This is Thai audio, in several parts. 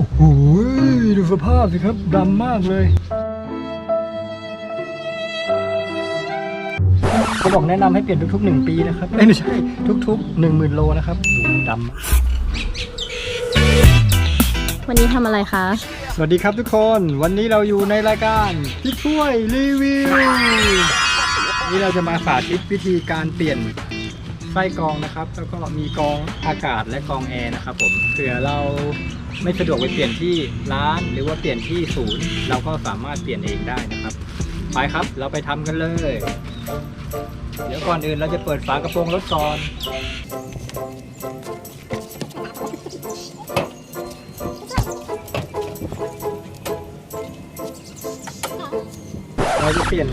โอ้โหดูสภาพสิครับดำมากเลยเขาบอกแนะนำให้เปลี่ยนทุกๆหนึ่งปีนะครับเอ้ยไม่ใช่ ทุกๆหนึ่งหมื่นโลนะครับดูมันดำมากวันนี้ทำอะไรคะ สวัสดีครับทุกคน วันนี้เราอยู่ในรายการพี่ช่วยรีวิว นี่เราจะมาสาธิตวิธีการเปลี่ยนไส้กรองนะครับ แล้วก็มีกรองอากาศและกรองแอร์นะครับผมเผื่อเรา ไม่สะดวกไปเปลี่ยนที่ร้านหรือว่าเปลี่ยนที่ศูนย์ เราก็สามารถเปลี่ยนเองได้นะครับ ไปครับเราไปทำกันเลย เดี๋ยวก่อนอื่นเราจะเปิดฝากระโปรงรถก่อน เราจะเปลี่ยน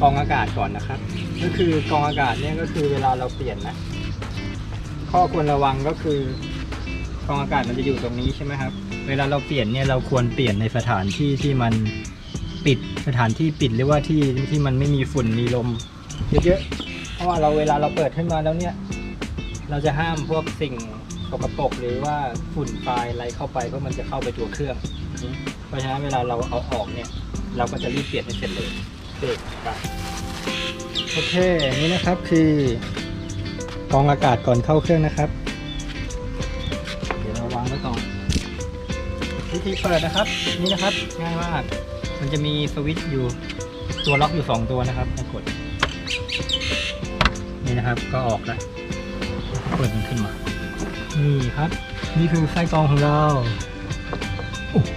กองอากาศก่อนนะครับ ก็คือกองอากาศเนี่ยก็คือเวลาเราเปลี่ยนนะ ข้อควรระวังก็คือ กองอากาศมันจะอยู่ตรงนี้ใช่ไหมครับ เวลาเราเปลี่ยนเนี่ยเราควรเปลี่ยนในสถานที่ที่มันปิดสถานที่ปิดหรือว่าที่ที่มันไม่มีฝุ่นมีลมเยอะๆเพราะว่าเราเวลาเราเปิดขึ้นมาแล้วเนี่ย เราจะห้ามพวกสิ่งสกปรกหรือว่าฝุ่นทรายอะไรเข้าไปเพราะมันจะเข้าไปตัวเครื่อง เพราะฉะนั้นเวลาเราเอาออกเนี่ย เราก็จะรีบเปลี่ยนให้เสร็จเลยโอเคไปโอเคนนี้นะครับคือกองอากาศก่อนเข้าเครื่องนะครับ วิธีเปิดนะครับ นี่นะครับง่ายมากมันจะมีสวิตช์อยู่ตัวล็อกอยู่ 2 ตัวนะครับให้กด นี่นะครับก็ออกแล้วเปิดมันขึ้นมา นี่ครับ นี่คือไส้กรองของเรา โอ้โห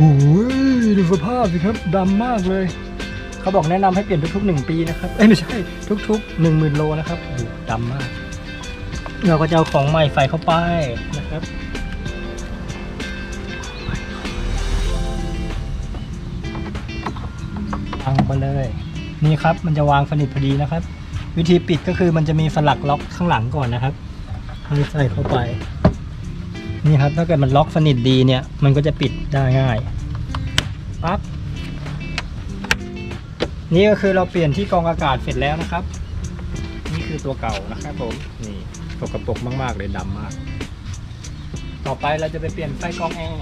ดูสภาพสิครับดำมากเลย เขาบอกแนะนำให้เปลี่ยนทุกๆหนึ่งปีนะครับ เอ้ยไม่ใช่ ทุกๆหนึ่งหมื่นโลนะครับโอ้โหดำมาก เราก็จะเอาของใหม่ใส่เข้าไปนะครับ ไปเลย นี่ครับมันจะวางสนิทพอดีนะครับ วิธีปิดก็คือมันจะมีสลักล็อกข้างหลังก่อนนะครับให้ใส่เข้าไป นี่ครับถ้าเกิดมันล็อกสนิทดีเนี่ย มันก็จะปิดได้ง่ายปั๊บนี่ก็คือเราเปลี่ยนที่กองอากาศเสร็จแล้วนะครับ นี่คือตัวเก่านะครับผมนี่สกปรกมาก ๆ เลยดำมาก ต่อไปเราจะไปเปลี่ยนไส้กองแอร์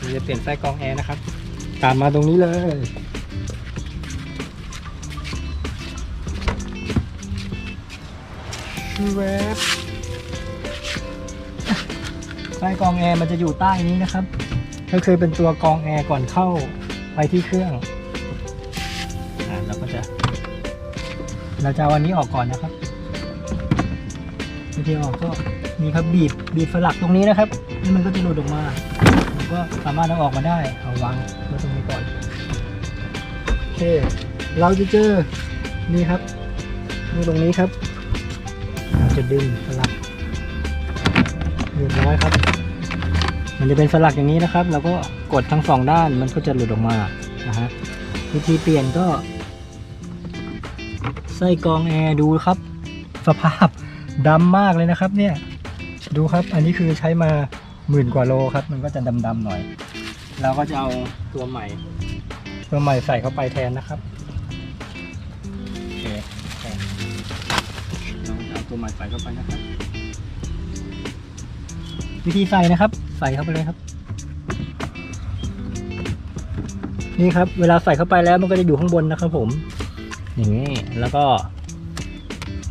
เราจะเปลี่ยนไส้กองแอร์นะครับ ตามมาตรงนี้เลย แวบไส้กรองแอร์มันจะอยู่ใต้นี้นะครับ ก็คือเป็นตัวกรองแอร์ก่อนเข้าไปที่เครื่องอ่าเราก็จะ เราจะเอาอันนี้ออกก่อนนะครับวิธีออกก็นี่ครับบีบบีบสลักตรงนี้นะครับนี่มันก็จะหลุดออกมาเรา ก็สามารถเอาออกมาได้ เอาวางไว้ตรงนี้ก่อน โอเค เราจะเจอ นี่ครับนี่ตรงนี้ครับเราจะดึงสลักเรียบร้อยครับ มันจะเป็นสลักอย่างนี้นะครับแล้วก็กดทั้งสองด้านมันก็จะหลุดออกมา นะฮะ วิธีเปลี่ยนก็ ไส้กรองแอร์ดูครับ สภาพดำมากเลยนะครับ เนี่ย ดูครับ อันนี้คือใช้มา หมื่นกว่าโลครับ มันก็จะดำๆหน่อย เราก็จะเอาตัวใหม่ ตัวใหม่ใส่เข้าไปแทนนะครับโอเคแทนเราจะเอาตัวใหม่ใส่เข้าไปนะครับ วิธีใส่นะครับ ใส่เข้าไปเลยครับ นี่ครับ เวลาใส่เข้าไปแล้วมันก็จะอยู่ข้างบนนะครับผมอย่างนี้แล้วก็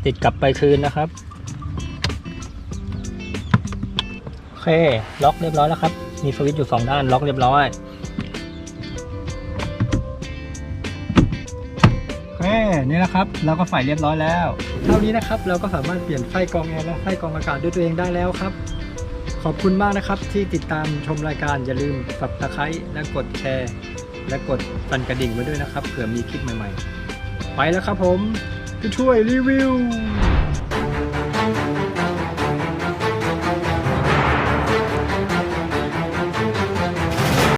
ติดกลับไปคืนนะครับ เคล็อกเรียบร้อยแล้วครับ มีสวิตช์อยู่สองด้านล็อกเรียบร้อยโอเคนี่นะครับ เราก็ใส่เรียบร้อยแล้ว เท่านี้นะครับเราก็สามารถเปลี่ยนไส้กรองแอร์และไส้กรองอากาศด้วยตัวเองได้แล้วครับ ขอบคุณมากนะครับ ที่ติดตามชมรายการอย่าลืมสับตะไคร้และกดแชร์ และกดสั่นกระดิ่งไว้ด้วยนะครับเผื่อมีคลิปใหม่ๆ ไปแล้วครับผมผู้ช่วยรีวิว